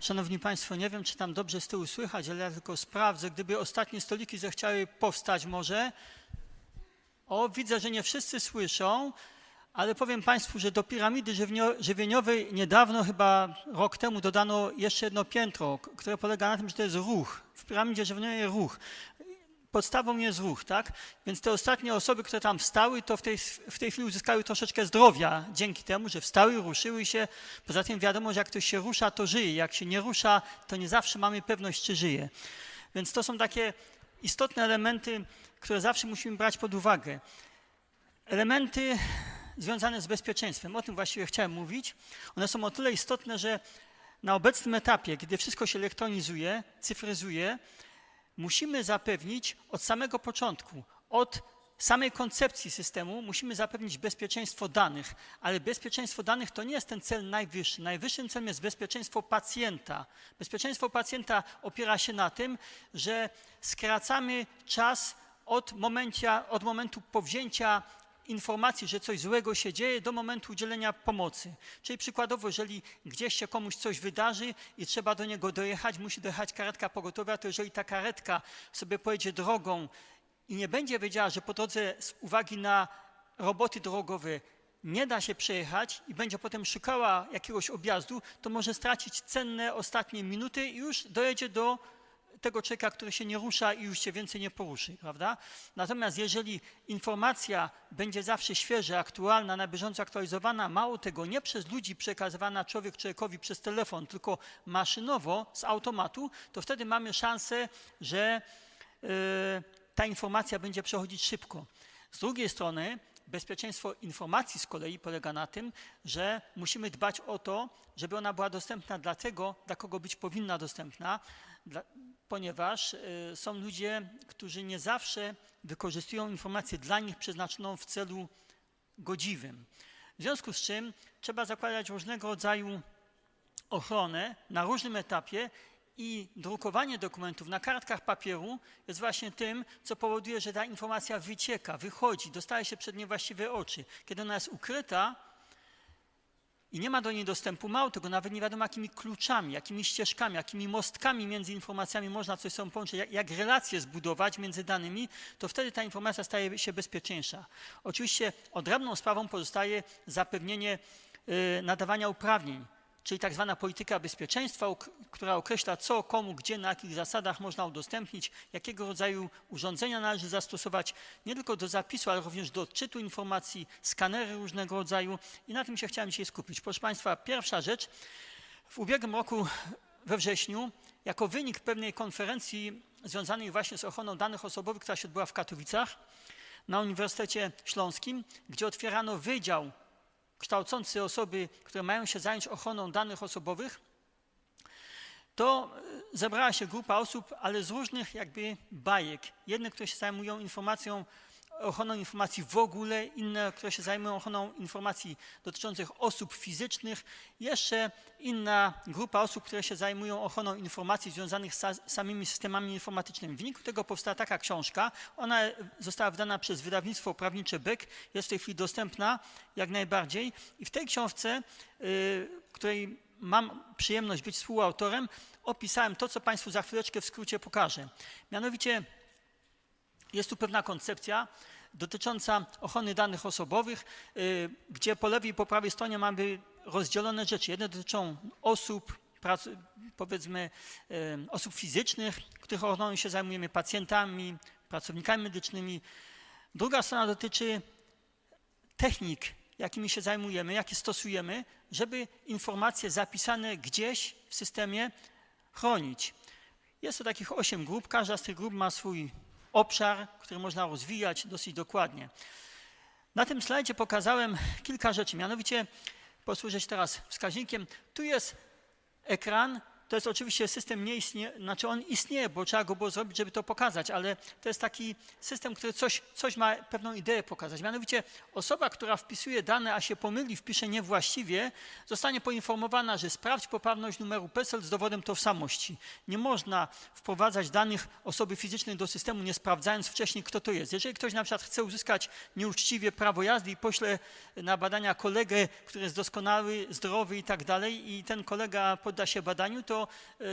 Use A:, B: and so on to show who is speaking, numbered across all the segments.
A: Szanowni Państwo, nie wiem, czy tam dobrze z tyłu słychać, ale ja tylko sprawdzę, gdyby ostatnie stoliki zechciały powstać może. O, widzę, że nie wszyscy słyszą, ale powiem Państwu, że do piramidy żywieniowej niedawno, chyba rok temu, dodano jeszcze jedno piętro, które polega na tym, że to jest ruch. W piramidzie żywieniowej ruch. Podstawą jest ruch, tak? Więc te ostatnie osoby, które tam wstały, to w tej, w tej chwili uzyskały troszeczkę zdrowia dzięki temu, że wstały, ruszyły się. Poza tym wiadomo, że jak ktoś się rusza, to żyje. Jak się nie rusza, to nie zawsze mamy pewność, czy żyje. Więc to są takie istotne elementy, które zawsze musimy brać pod uwagę. Elementy związane z bezpieczeństwem, o tym właściwie chciałem mówić. One są o tyle istotne, że na obecnym etapie, kiedy wszystko się elektronizuje, cyfryzuje, musimy zapewnić od samego początku, od samej koncepcji systemu, musimy zapewnić bezpieczeństwo danych, ale bezpieczeństwo danych to nie jest ten cel najwyższy. Najwyższym celem jest bezpieczeństwo pacjenta. Bezpieczeństwo pacjenta opiera się na tym, że skracamy czas od, momencia, od momentu powzięcia informacji, że coś złego się dzieje, do momentu udzielenia pomocy. Czyli przykładowo, jeżeli gdzieś się komuś coś wydarzy i trzeba do niego dojechać, musi dojechać karetka pogotowia, to jeżeli ta karetka sobie pojedzie drogą i nie będzie wiedziała, że po drodze z uwagi na roboty drogowe nie da się przejechać i będzie potem szukała jakiegoś objazdu, to może stracić cenne ostatnie minuty i już dojedzie do tego człowieka, który się nie rusza i już się więcej nie poruszy, prawda? Natomiast jeżeli informacja będzie zawsze świeża, aktualna, na bieżąco aktualizowana, mało tego, nie przez ludzi przekazywana człowiek człowiekowi przez telefon, tylko maszynowo, z automatu, to wtedy mamy szansę, że y, ta informacja będzie przechodzić szybko. Z drugiej strony bezpieczeństwo informacji z kolei polega na tym, że musimy dbać o to, żeby ona była dostępna dla tego, dla kogo być powinna dostępna, dla, ponieważ y, są ludzie, którzy nie zawsze wykorzystują informację dla nich przeznaczoną w celu godziwym. W związku z czym trzeba zakładać różnego rodzaju ochronę na różnym etapie i drukowanie dokumentów na kartkach papieru jest właśnie tym, co powoduje, że ta informacja wycieka, wychodzi, dostaje się przed niewłaściwe oczy. Kiedy ona jest ukryta i nie ma do niej dostępu, mało tego, nawet nie wiadomo jakimi kluczami, jakimi ścieżkami, jakimi mostkami między informacjami można coś sobą połączyć, jak, jak relacje zbudować między danymi, to wtedy ta informacja staje się bezpieczniejsza. Oczywiście odrębną sprawą pozostaje zapewnienie y, nadawania uprawnień czyli tak zwana polityka bezpieczeństwa, która określa co, komu, gdzie, na jakich zasadach można udostępnić, jakiego rodzaju urządzenia należy zastosować, nie tylko do zapisu, ale również do odczytu informacji, skanery różnego rodzaju i na tym się chciałem dzisiaj skupić. Proszę Państwa, pierwsza rzecz, w ubiegłym roku we wrześniu, jako wynik pewnej konferencji związanej właśnie z ochroną danych osobowych, która się odbyła w Katowicach, na Uniwersytecie Śląskim, gdzie otwierano wydział kształcący osoby, które mają się zająć ochroną danych osobowych, to e, zebrała się grupa osób, ale z różnych jakby bajek. Jedne, które się zajmują informacją, ochroną informacji w ogóle, inne, które się zajmują ochroną informacji dotyczących osób fizycznych, jeszcze inna grupa osób, które się zajmują ochroną informacji związanych z sa- samymi systemami informatycznymi. W wyniku tego powstała taka książka. Ona została wydana przez wydawnictwo prawnicze BEK, jest w tej chwili dostępna jak najbardziej. I w tej książce, y, której mam przyjemność być współautorem, opisałem to, co Państwu za chwileczkę w skrócie pokażę. Mianowicie jest tu pewna koncepcja dotycząca ochrony danych osobowych, y, gdzie po lewej i po prawej stronie mamy rozdzielone rzeczy. Jedne dotyczą osób, prac, powiedzmy y, osób fizycznych, których ochroną się zajmujemy, pacjentami, pracownikami medycznymi. Druga strona dotyczy technik, jakimi się zajmujemy, jakie stosujemy, żeby informacje zapisane gdzieś w systemie chronić. Jest to takich osiem grup, każda z tych grup ma swój obszar, który można rozwijać dosyć dokładnie. Na tym slajdzie pokazałem kilka rzeczy, mianowicie posłużę się teraz wskaźnikiem. Tu jest ekran to jest oczywiście system nie istnieje, znaczy on istnieje, bo trzeba go było zrobić, żeby to pokazać, ale to jest taki system, który coś, coś ma pewną ideę pokazać. Mianowicie osoba, która wpisuje dane, a się pomyli, wpisze niewłaściwie, zostanie poinformowana, że sprawdź poprawność numeru PESEL z dowodem tożsamości. Nie można wprowadzać danych osoby fizycznej do systemu, nie sprawdzając wcześniej, kto to jest. Jeżeli ktoś na przykład chce uzyskać nieuczciwie prawo jazdy i pośle na badania kolegę, który jest doskonały, zdrowy i tak dalej, i ten kolega podda się badaniu, to y,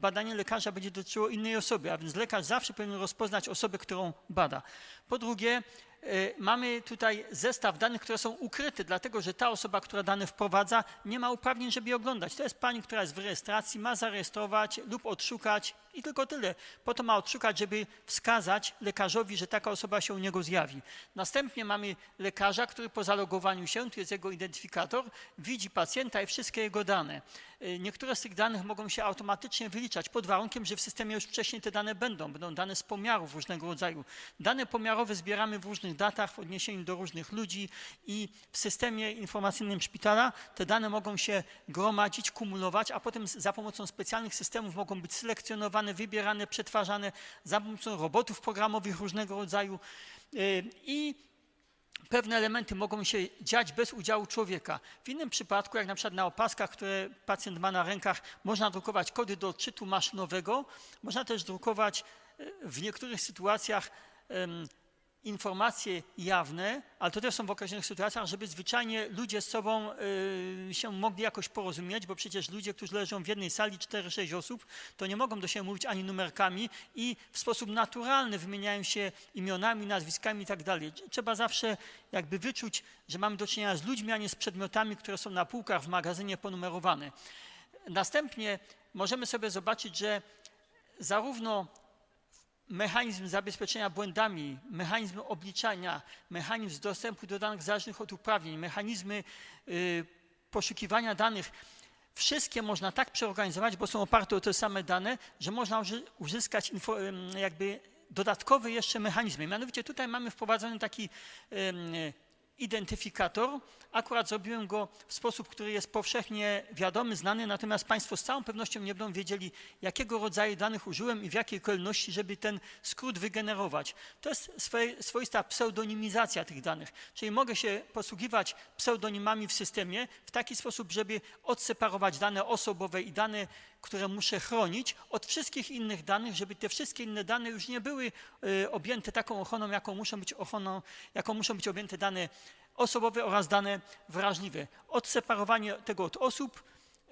A: badanie lekarza będzie dotyczyło innej osoby, a więc lekarz zawsze powinien rozpoznać osobę, którą bada. Po drugie, y, mamy tutaj zestaw danych, które są ukryte, dlatego że ta osoba, która dane wprowadza, nie ma uprawnień, żeby je oglądać. To jest pani, która jest w rejestracji, ma zarejestrować lub odszukać i tylko tyle. Po to ma odszukać, żeby wskazać lekarzowi, że taka osoba się u niego zjawi. Następnie mamy lekarza, który po zalogowaniu się, tu jest jego identyfikator, widzi pacjenta i wszystkie jego dane. Y, Niektóre z tych danych mogą się automatycznie wyliczać pod warunkiem, że w systemie już wcześniej te dane będą. Będą dane z pomiarów różnego rodzaju. Dane pomiarowe zbieramy w różnych datach w odniesieniu do różnych ludzi i w systemie informacyjnym szpitala te dane mogą się gromadzić, kumulować, a potem za pomocą specjalnych systemów mogą być selekcjonowane, wybierane, przetwarzane za pomocą robotów programowych różnego rodzaju. Y, I pewne elementy mogą się dziać bez udziału człowieka. W innym przypadku, jak na przykład na opaskach, które pacjent ma na rękach, można drukować kody do odczytu maszynowego, można też drukować e, w niektórych sytuacjach informacje jawne, ale to też są w określonych sytuacjach, żeby zwyczajnie ludzie z sobą y, się mogli jakoś porozumieć, bo przecież ludzie, którzy leżą w jednej sali, 4-6 osób, to nie mogą do siebie mówić ani numerkami i w sposób naturalny wymieniają się imionami, nazwiskami i tak dalej. Trzeba zawsze jakby wyczuć, że mamy do czynienia z ludźmi, a nie z przedmiotami, które są na półkach w magazynie ponumerowane. Następnie możemy sobie zobaczyć, że zarówno mechanizm zabezpieczenia błędami, mechanizm obliczania, mechanizm dostępu do danych zależnych od uprawnień, mechanizmy y, poszukiwania danych, wszystkie można tak przeorganizować, bo są oparte o te same dane, że można uzyskać info, jakby dodatkowe jeszcze mechanizmy. Mianowicie tutaj mamy wprowadzony taki ym, identyfikator. Akurat zrobiłem go w sposób, który jest powszechnie wiadomy, znany, natomiast Państwo z całą pewnością nie będą wiedzieli, jakiego rodzaju danych użyłem i w jakiej kolejności, żeby ten skrót wygenerować. To jest swoista pseudonimizacja tych danych, czyli mogę się posługiwać pseudonimami w systemie w taki sposób, żeby odseparować dane osobowe i dane, które muszę chronić od wszystkich innych danych, żeby te wszystkie inne dane już nie były y, objęte taką ochroną, jaką muszą być ochroną, jaką muszą być objęte dane osobowe oraz dane wrażliwe. Odseparowanie tego od osób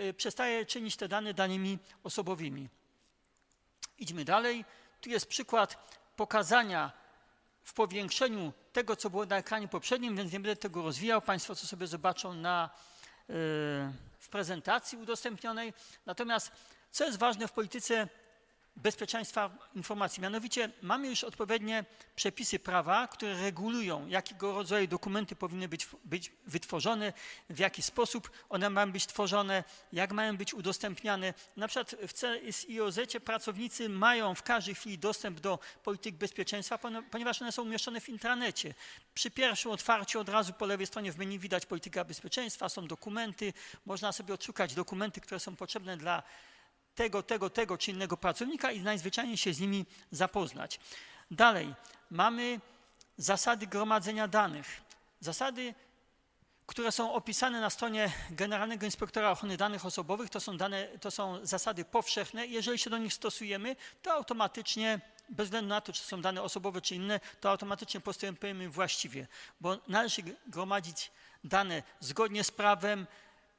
A: y, przestaje czynić te dane danymi osobowymi. Idźmy dalej. Tu jest przykład pokazania w powiększeniu tego, co było na ekranie poprzednim, więc nie będę tego rozwijał. Państwo to sobie zobaczą na, w prezentacji udostępnionej. Natomiast co jest ważne w polityce bezpieczeństwa informacji. Mianowicie mamy już odpowiednie przepisy prawa, które regulują, jakiego rodzaju dokumenty powinny być, być wytworzone, w jaki sposób one mają być tworzone, jak mają być udostępniane. Na przykład w CSIOZ pracownicy mają w każdej chwili dostęp do polityk bezpieczeństwa, ponieważ one są umieszczone w intranecie. Przy pierwszym otwarciu od razu po lewej stronie w menu widać polityka bezpieczeństwa, są dokumenty, można sobie odszukać dokumenty, które są potrzebne dla tego, tego, tego czy innego pracownika i najzwyczajniej się z nimi zapoznać. Dalej, mamy zasady gromadzenia danych. Zasady, które są opisane na stronie Generalnego Inspektora Ochrony Danych Osobowych, to są, dane, to są zasady powszechne. Jeżeli się do nich stosujemy, to automatycznie, bez względu na to, czy są dane osobowe, czy inne, to automatycznie postępujemy właściwie, bo należy gromadzić dane zgodnie z prawem,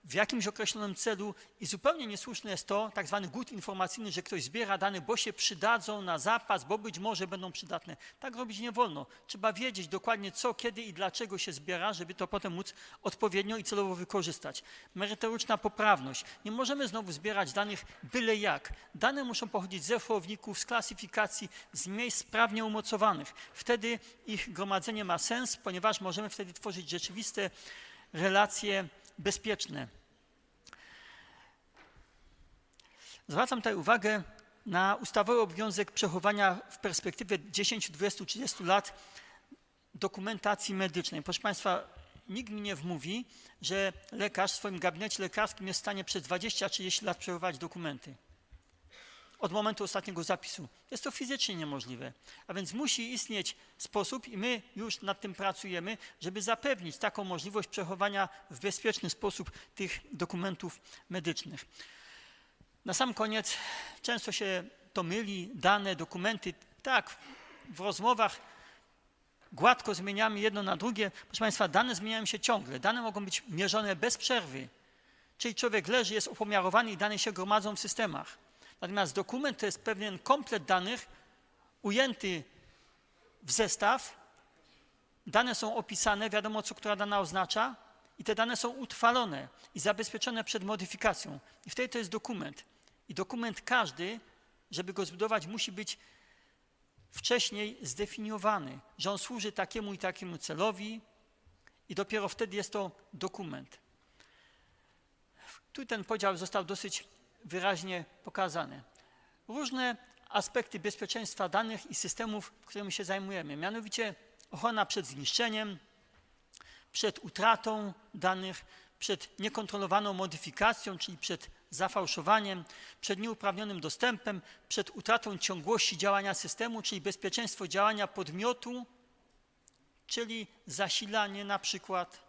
A: w jakimś określonym celu i zupełnie niesłuszne jest to, tak zwany głód informacyjny, że ktoś zbiera dane, bo się przydadzą na zapas, bo być może będą przydatne. Tak robić nie wolno. Trzeba wiedzieć dokładnie co, kiedy i dlaczego się zbiera, żeby to potem móc odpowiednio i celowo wykorzystać. Merytoryczna poprawność. Nie możemy znowu zbierać danych byle jak. Dane muszą pochodzić ze słowników, z klasyfikacji, z miejsc prawnie umocowanych. Wtedy ich gromadzenie ma sens, ponieważ możemy wtedy tworzyć rzeczywiste relacje bezpieczne. Zwracam tutaj uwagę na ustawowy obowiązek przechowania w perspektywie 10, 20, 30 lat dokumentacji medycznej. Proszę Państwa, nikt mi nie wmówi, że lekarz w swoim gabinecie lekarskim jest w stanie przez 20-30 lat przechowywać dokumenty. Od momentu ostatniego zapisu. Jest to fizycznie niemożliwe. A więc musi istnieć sposób, i my już nad tym pracujemy, żeby zapewnić taką możliwość przechowania w bezpieczny sposób tych dokumentów medycznych. Na sam koniec, często się to myli, dane, dokumenty. Tak, w rozmowach gładko zmieniamy jedno na drugie. Proszę Państwa, dane zmieniają się ciągle. Dane mogą być mierzone bez przerwy. Czyli człowiek leży, jest opomiarowany i dane się gromadzą w systemach. Natomiast dokument to jest pewien komplet danych ujęty w zestaw. Dane są opisane, wiadomo co która dana oznacza i te dane są utrwalone i zabezpieczone przed modyfikacją. I wtedy to jest dokument. I dokument każdy, żeby go zbudować, musi być wcześniej zdefiniowany, że on służy takiemu i takiemu celowi i dopiero wtedy jest to dokument. Tu ten podział został dosyć wyraźnie pokazany. Różne aspekty bezpieczeństwa danych i systemów, którymi się zajmujemy, mianowicie ochrona przed zniszczeniem, przed utratą danych, przed niekontrolowaną modyfikacją, czyli przed zafałszowaniem, przed nieuprawnionym dostępem, przed utratą ciągłości działania systemu, czyli bezpieczeństwo działania podmiotu, czyli zasilanie na przykład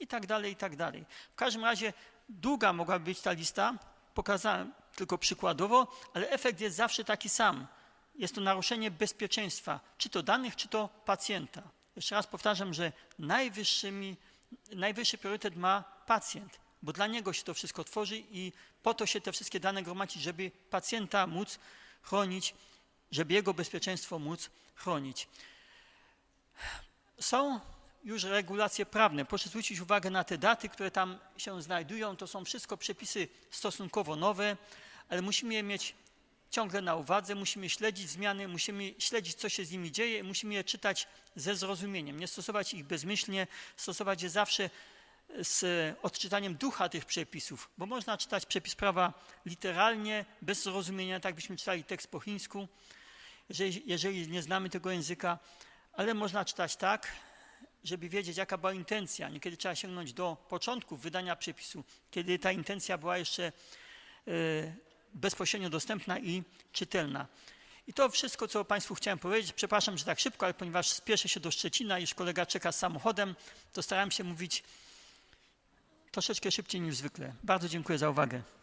A: i tak dalej, i tak dalej. W każdym razie długa mogła być ta lista, pokazałem tylko przykładowo, ale efekt jest zawsze taki sam. Jest to naruszenie bezpieczeństwa, czy to danych, czy to pacjenta. Jeszcze raz powtarzam, że najwyższy priorytet ma pacjent, bo dla niego się to wszystko tworzy i po to się te wszystkie dane gromadzi, żeby pacjenta móc chronić, żeby jego bezpieczeństwo móc chronić. Są już regulacje prawne. Proszę zwrócić uwagę na te daty, które tam się znajdują. To są wszystko przepisy stosunkowo nowe, ale musimy je mieć ciągle na uwadze, musimy śledzić zmiany, musimy śledzić, co się z nimi dzieje, musimy je czytać ze zrozumieniem, nie stosować ich bezmyślnie, stosować je zawsze z odczytaniem ducha tych przepisów, bo można czytać przepis prawa literalnie, bez zrozumienia, tak byśmy czytali tekst po chińsku, jeżeli, jeżeli nie znamy tego języka, ale można czytać tak, żeby wiedzieć, jaka była intencja. Niekiedy trzeba sięgnąć do początków wydania przepisu, kiedy ta intencja była jeszcze y, bezpośrednio dostępna i czytelna. I to wszystko, co Państwu chciałem powiedzieć. Przepraszam, że tak szybko, ale ponieważ spieszę się do Szczecina, już kolega czeka z samochodem, to starałem się mówić troszeczkę szybciej niż zwykle. Bardzo dziękuję za uwagę.